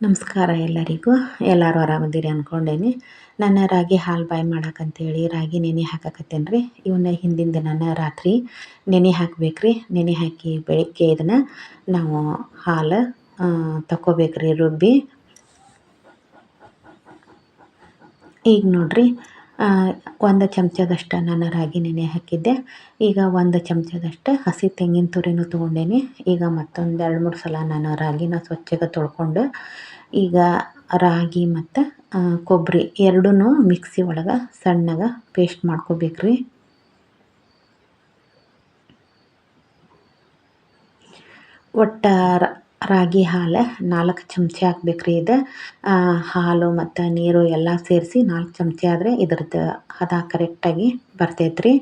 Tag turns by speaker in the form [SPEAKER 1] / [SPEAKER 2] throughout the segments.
[SPEAKER 1] ನಮಸ್ಕಾರ ಎಲ್ಲರಿಗೂ. ಎಲ್ಲರೂ ಆರಾಮದಿರಿ ಅಂದ್ಕೊಂಡೇನಿ ನಾನು ರಾಗಿ ಹಾಲು ಬಾಯ್ ಮಾಡಕ್ಕಂತೇಳಿ ರಾಗಿ ನೆನೆ ಹಾಕಕತ್ತೇನೆ ರೀ ಇವನ್ನ ಹಿಂದಿನ ದಿನ ರಾತ್ರಿ ನೆನೆ ಹಾಕ್ಬೇಕು ರೀ ನೆನೆ ಹಾಕಿ ಬೆಳಗ್ಗೆ ಇದನ್ನು ನಾವು ಹಾಲು ತಗೋಬೇಕ್ರಿ ರುಬ್ಬಿ. ಈಗ ನೋಡಿರಿ ಒಂದು ಚಮಚದಷ್ಟು ನಾನು ರಾಗಿ ನೆನೆ ಹಾಕಿದ್ದೆ. ಈಗ ಒಂದು ಚಮಚದಷ್ಟು ಹಸಿ ತೆಂಗಿನ ತುರಿನೂ ತೊಗೊಂಡೇನಿ. ಈಗ ಮತ್ತೊಂದು ಎರಡು ಮೂರು ಸಲ ನಾನು ರಾಗಿನ ಸ್ವಚ್ಛಗೆ ತೊಳ್ಕೊಂಡು ಈಗ ರಾಗಿ ಮತ್ತು ಕೊಬ್ಬರಿ ಎರಡೂ ಮಿಕ್ಸಿ ಒಳಗೆ ಸಣ್ಣಗೆ ಪೇಸ್ಟ್ ಮಾಡ್ಕೋಬೇಕ್ರಿ. ಒಟ್ಟು ರಾಗಿ ಹಾಲು ನಾಲ್ಕು ಚಮಚ ಹಾಕ್ಬೇಕು ರೀ ಇದು ಹಾಲು ಮತ್ತು ನೀರು ಎಲ್ಲ ಸೇರಿಸಿ ನಾಲ್ಕು ಚಮಚ ಆದರೆ ಇದ್ರದ್ದು ಹದ ಕರೆಕ್ಟಾಗಿ ಬರ್ತೈತೆ ರೀ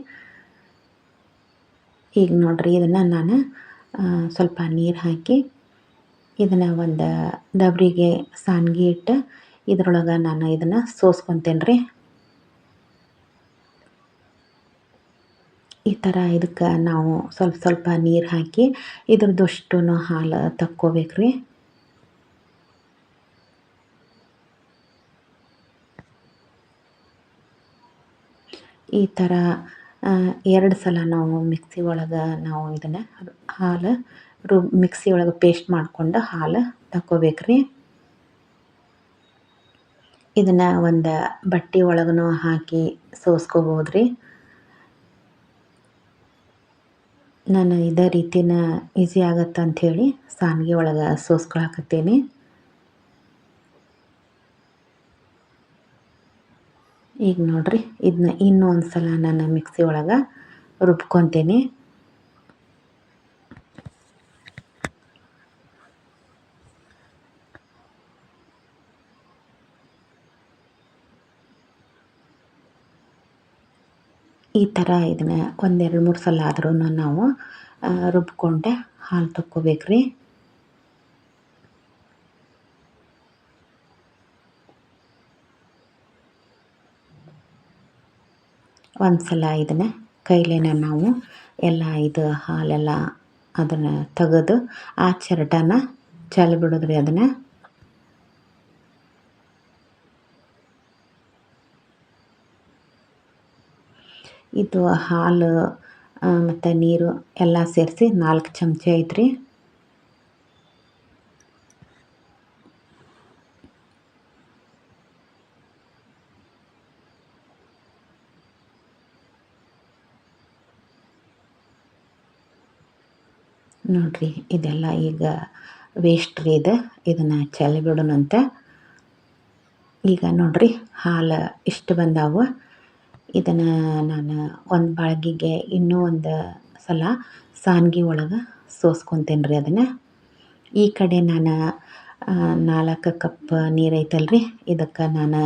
[SPEAKER 1] ಈಗ ನೋಡಿರಿ ಇದನ್ನು ನಾನು ಸ್ವಲ್ಪ ನೀರು ಹಾಕಿ ಇದನ್ನು ಒಂದು ದಬ್ರಿಗೆ ಸಾನ್ಗಿ ಇಟ್ಟು ಇದ್ರೊಳಗೆ ನಾನು ಇದನ್ನು ಸೋಸ್ಕೊತೇನೆ ರೀ ಈ ಥರ ಇದಕ್ಕೆ ನಾವು ಸ್ವಲ್ಪ ಸ್ವಲ್ಪ ನೀರು ಹಾಕಿ ಇದ್ರದ್ದಷ್ಟು ಹಾಲು ತಕ್ಕೋಬೇಕು ರೀ ಈ ಥರ ಎರಡು ಸಲ ನಾವು ಮಿಕ್ಸಿ ಒಳಗೆ ನಾವು ಇದನ್ನು ಹಾಲು ರು, ಮಿಕ್ಸಿ ಒಳಗೆ ಪೇಸ್ಟ್ ಮಾಡಿಕೊಂಡು ಹಾಲು ತಕ್ಕೋಬೇಕು ರೀ ಇದನ್ನು ಒಂದು ಬಟ್ಟೆ ಒಳಗೂ ಹಾಕಿ ಸೋಸ್ಕೋಬೋದು ರೀ ನಾನು ಇದೇ ರೀತಿನ ಈಸಿ ಆಗತ್ತೆ ಅಂಥೇಳಿ ಸಾನ್ಗೆ ಒಳಗೆ ಸೋಸ್ಕೊಳಕತ್ತೀನಿ. ಈಗ ನೋಡ್ರಿ ಇದನ್ನ ಇನ್ನೂ ಒಂದು ಸಲ ನಾನು ಮಿಕ್ಸಿ ಒಳಗೆ ರುಬ್ಕೊತೀನಿ. ಈ ಥರ ಇದನ್ನ ಒಂದೆರಡು ಮೂರು ಸಲ ಆದ್ರೂ ನಾವು ರುಬ್ಕೊಂಡೆ ಹಾಲು ತಕ್ಕೋಬೇಕು ಒಂದು ಸಲ ಇದನ್ನು ಕೈಲೇನ ನಾವು ಎಲ್ಲ ಇದು ಹಾಲೆಲ್ಲ ಅದನ್ನು ತೆಗೆದು ಆ ಚರಟನ ಚೆಲ್ಲಿ ಬಿಡೋದ್ರಿ ಅದನ್ನು. ಇದು ಹಾಲು ಮತ್ತು ನೀರು ಎಲ್ಲ ಸೇರಿಸಿ ನಾಲ್ಕು ಚಮಚ ಐತ್ರಿ. ನೋಡಿರಿ, ಇದೆಲ್ಲ ಈಗ ವೇಸ್ಟ್ ರೀ ಇದು. ಇದನ್ನು ಚೆಲ್ಲಿ ಬಿಡೋಣಂತೆ ಈಗ ನೋಡಿರಿ, ಹಾಲು ಇಷ್ಟು ಬಂದಾವು. ಇದನ್ನು ನಾನು ಒಂದು ಬಾಳ್ಗಿಗೆ ಇನ್ನೂ ಒಂದು ಸಲ ಸಾನ್ಗಿ ಒಳಗೆ ಸೋಸ್ಕೊತೇನೆ ರೀ ಅದನ್ನು. ಈ ಕಡೆ ನಾನು ನಾಲ್ಕು ಕಪ್ ನೀರು ಐತಲ್ರಿ. ಇದಕ್ಕೆ ನಾನು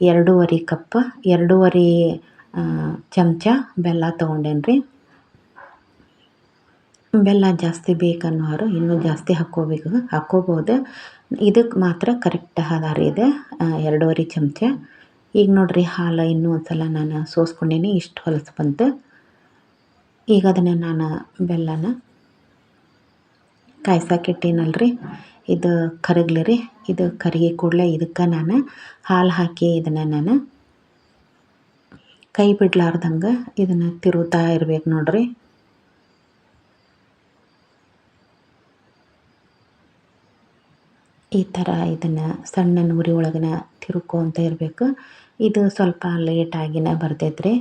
[SPEAKER 1] ಎರಡೂವರೆ ಕಪ್, ಎರಡೂವರೆ ಚಮಚ ಬೆಲ್ಲ ತೊಗೊಂಡೇನಿ ರೀ ಬೆಲ್ಲ ಜಾಸ್ತಿ ಬೇಕನ್ನೋರು ಇನ್ನೂ ಜಾಸ್ತಿ ಹಾಕ್ಕೋಬೇಕು ಹಾಕ್ಕೋಬೋದು ಇದಕ್ಕೆ ಮಾತ್ರ ಕರೆಕ್ಟ್ ಆಧಾರ ಇದೆ. ಎರಡೂವರೆ ಚಮಚ. ಈಗ ನೋಡಿರಿ, ಹಾಲು ಇನ್ನೂ ಒಂದು ಸಲ ನಾನು ಸೋಸ್ಕೊಂಡೀನಿ. ಇಷ್ಟು ಹೊಲಸು ಬಂತು. ಈಗ ಅದನ್ನು ನಾನು ಬೆಲ್ಲನ ಕಾಯ್ಸಕ್ಕಿಟ್ಟೀನಲ್ರಿ ಇದು ಕರಗ್ಲಿ ರೀ. ಇದು ಕರಗಿ ಕೂಡಲೇ ಇದಕ್ಕೆ ನಾನು ಹಾಲು ಹಾಕಿ ಇದನ್ನು ನಾನು ಕೈ ಬಿಡ್ಲಾರ್ದಂಗೆ ಇದನ್ನು ತಿರುವುತ್ತಾ ಇರ್ಬೇಕು ನೋಡಿರಿ. ಈ ಥರ ಇದನ್ನು ಸಣ್ಣ ಉರಿ ಒಳಗನ ತಿರುಕೋಂತ ಇರಬೇಕು. ಇದು ಸ್ವಲ್ಪ ಲೇಟಾಗಿನ ಬರ್ತೈತೆ ರೀ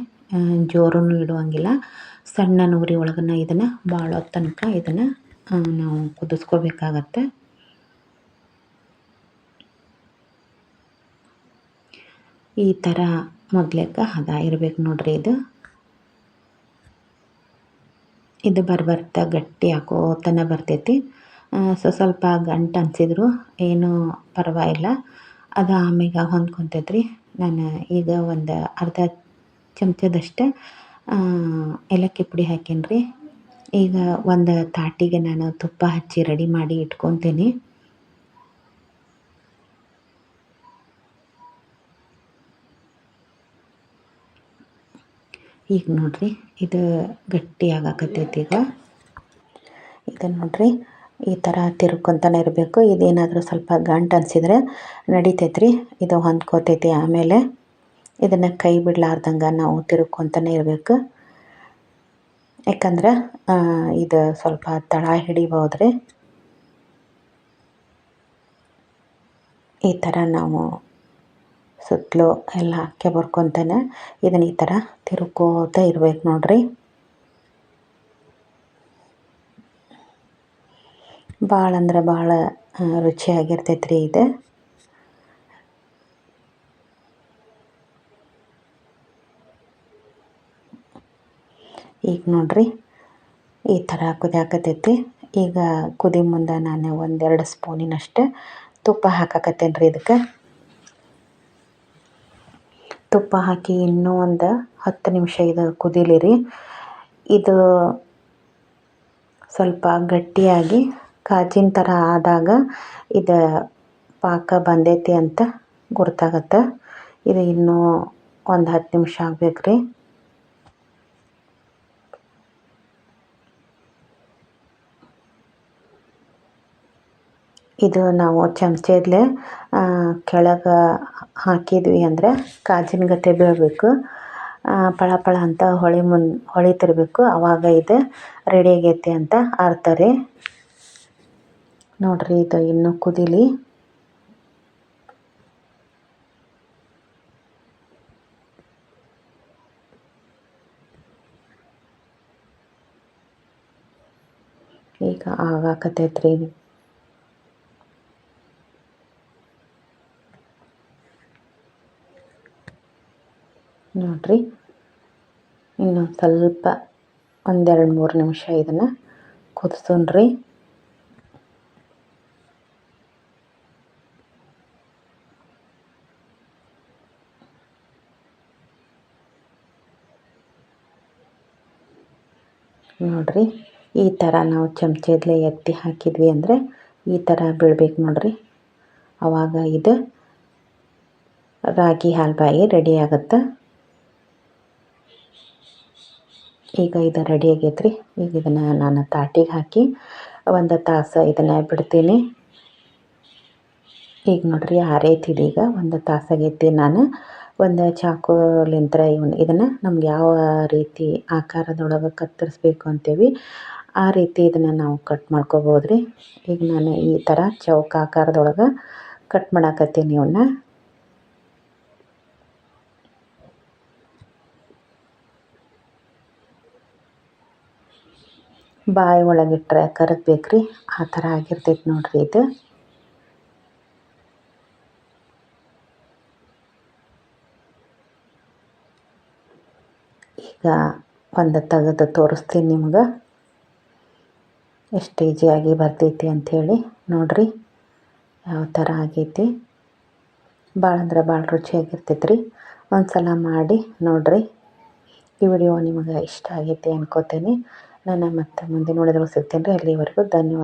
[SPEAKER 1] ಜೋರೂ ಇಡುವಂಗಿಲ್ಲ. ಸಣ್ಣ ಉರಿ ಒಳಗನ ಇದನ್ನು ಭಾಳ ತನಕ ಇದನ್ನು ನಾವು ಕುದಿಸ್ಕೋಬೇಕಾಗತ್ತೆ. ಈ ಥರ ಮೊದ್ಲೇಕ ಹದ ಇರಬೇಕು ನೋಡ್ರಿ ಇದು. ಇದು ಬರ್ಬರ್ತಾ ಗಟ್ಟಿ ಹಾಕೋತನ ಬರ್ತೈತಿ. ಸೊ, ಸ್ವಲ್ಪ ಗಂಟು ಅನಿಸಿದ್ರು ಏನೂ ಪರವಾಗಿಲ್ಲ. ಅದು ಆಮೇಲೆ ಹೊಂದ್ಕೊತೈತ್ರಿ. ನಾನು ಈಗ ಒಂದು ಅರ್ಧ ಚಮಚದಷ್ಟು ಏಲಕ್ಕಿ ಪುಡಿ ಹಾಕೀನಿ ರೀ ಈಗ ಒಂದು ತಾಟಿಗೆ ನಾನು ತುಪ್ಪ ಹಚ್ಚಿ ರೆಡಿ ಮಾಡಿ ಇಟ್ಕೊತೀನಿ. ಈಗ ನೋಡಿರಿ, ಇದು ಗಟ್ಟಿ ಆಗಾಕತ್ತೈತಿ ಈಗ. ಇದು ನೋಡಿರಿ ಈ ಥರ ತಿರ್ಕೊಂತಾನೆ ಇರಬೇಕು. ಇದೇನಾದರೂ ಸ್ವಲ್ಪ ಗಂಟು ಅನಿಸಿದ್ರೆ ನಡಿತೈತ್ರಿ. ಇದು ಹೊಂದ್ಕೋತೈತಿ ಆಮೇಲೆ ಇದನ್ನು ಕೈ ಬಿಡಲಾರ್ದಂಗೆ ನಾವು ತಿರ್ಕೊತಾನೆ ಇರಬೇಕು. ಯಾಕಂದ್ರೆ ಇದು ಸ್ವಲ್ಪ ತಳ ಹಿಡಿಬೋದ್ರಿ. ಈ ಥರ ನಾವು ಸುತ್ತಲೂ ಎಲ್ಲ ಹಾಕಿ ಬರ್ಕೊತಾನೆ ಇದನ್ನು ಈ ಥರ ತಿರ್ಕೋತ ಇರ್ಬೇಕು ನೋಡ್ರಿ. ಭಾಳ ಅಂದ್ರೆ ಭಾಳ ರುಚಿಯಾಗಿರ್ತೈತೆ ರೀ ಇದು. ಈಗ ನೋಡ್ರಿ, ಈ ಥರ ಕುದಿಯಾಕತೈತಿ. ಈಗ ಕುದಿ ಮುಂದೆ ನಾನು ಒಂದೆರಡು ಸ್ಪೂನಿನಷ್ಟು ತುಪ್ಪ ಹಾಕಾಕತ್ತೇನೆ ರೀ ಇದಕ್ಕೆ. ತುಪ್ಪ ಹಾಕಿ ಇನ್ನೂ ಒಂದು ಹತ್ತು ನಿಮಿಷ ಇದು ಕುದೀಲಿ ರೀ ಇದು ಸ್ವಲ್ಪ ಗಟ್ಟಿಯಾಗಿ ಕಾಜಿನ ಥರ ಆದಾಗ ಇದು ಪಾಕ ಬಂದೈತಿ ಅಂತ ಗುರ್ತಾಗತ್ತೆ. ಇದು ಇನ್ನೂ ಒಂದು ಹತ್ತು ನಿಮಿಷ ಆಗ್ಬೇಕು ರೀ ಇದು ನಾವು ಚಮಚದಲ್ಲೇ ಕೆಳಗೆ ಹಾಕಿದ್ವಿ ಅಂದರೆ ಕಾಜಿನ ಗತೆ ಬೀಳಬೇಕು. ಪಳ ಪಳ ಅಂತ ಹೊಳಿ ಮುನ್ ಹೊಳಿತಿರಬೇಕು ಆವಾಗ ಇದು ರೆಡಿ ಆಗೈತಿ ಅಂತ ಅರ್ಥ ರೀ. ನೋಡಿರಿ ಇದು ಇನ್ನು ಕುದಿಲಿ. ಈಗ ಆಗಾಕತೈತ್ರಿ ನೋಡ್ರಿ ಇನ್ನೊಂದು ಸ್ವಲ್ಪ ಒಂದೆರಡು ಮೂರು ನಿಮಿಷ ಇದನ್ನು ಕುದಿಸೋಣ್ರಿ. ನೋಡಿರಿ, ಈ ಥರ ನಾವು ಚಮಚದಲ್ಲೇ ಎತ್ತಿ ಹಾಕಿದ್ವಿ ಅಂದರೆ ಈ ಥರ ಬೀಳ್ಬೇಕು ನೋಡಿರಿ. ಆವಾಗ ಇದು ರಾಗಿ ಹಾಲ್ಬಾಯಿ ರೆಡಿ ಆಗುತ್ತೆ. ಈಗ ಇದು ರೆಡಿ ಆಗೈತೆ ರೀ ಈಗ ಇದನ್ನು ನಾನು ತಾಟಿಗೆ ಹಾಕಿ ಒಂದು ತಾಸು ಇದನ್ನು ಬಿಡ್ತೀನಿ. ಈಗ ನೋಡ್ರಿ ಈಗ. ಒಂದು ತಾಸಾಗೈತಿ ನಾನು ಒಂದು ಚಾಕುಲಿಂತ್ರ ಇವನ್ ಇದನ್ನು ನಮ್ಗೆ ಯಾವ ರೀತಿ ಆಕಾರದೊಳಗೆ ಕತ್ತರಿಸ್ಬೇಕು ಅಂತೀವಿ ಆ ರೀತಿ ಇದನ್ನು ನಾವು ಕಟ್ ಮಾಡ್ಕೋಬೋದು ರೀ ಈಗ ನಾನು ಈ ಥರ ಚೌಕ ಆಕಾರದೊಳಗೆ ಕಟ್ ಮಾಡಾಕತ್ತೀನಿ ಇವನ್ನ ಬಾಯಿ ಒಳಗಿಟ್ಟರೆ ಕರಗ್ಬೇಕು ರೀ ಆ ಥರ ಆಗಿರ್ತೈತೆ ನೋಡಿರಿ ಇದು ಈಗ ಒಂದು ತೆಗೆದು ತೋರಿಸ್ತೀನಿ ನಿಮ್ಗೆ. ಎಷ್ಟು ಈಜಿಯಾಗಿ ಬರ್ತೈತಿ ಅಂಥೇಳಿ ನೋಡಿರಿ. ಯಾವ ಥರ ಆಗೈತಿ. ಭಾಳ ಅಂದ್ರೆ ಭಾಳ ರುಚಿಯಾಗಿರ್ತೈತೆ ರೀ ಒಂದು ಸಲ ಮಾಡಿ ನೋಡಿರಿ. ಈ ವಿಡಿಯೋ ನಿಮಗೆ ಇಷ್ಟ ಆಗೈತಿ ಅನ್ಕೋತೀನಿ. ನಾನು ಮತ್ತೆ ಮುಂದಿನ ನೋಡಿದ್ರೆ ಸಿಗ್ತೀನಿ ರೀ. ಅಲ್ಲಿವರೆಗೂ ಧನ್ಯವಾದ.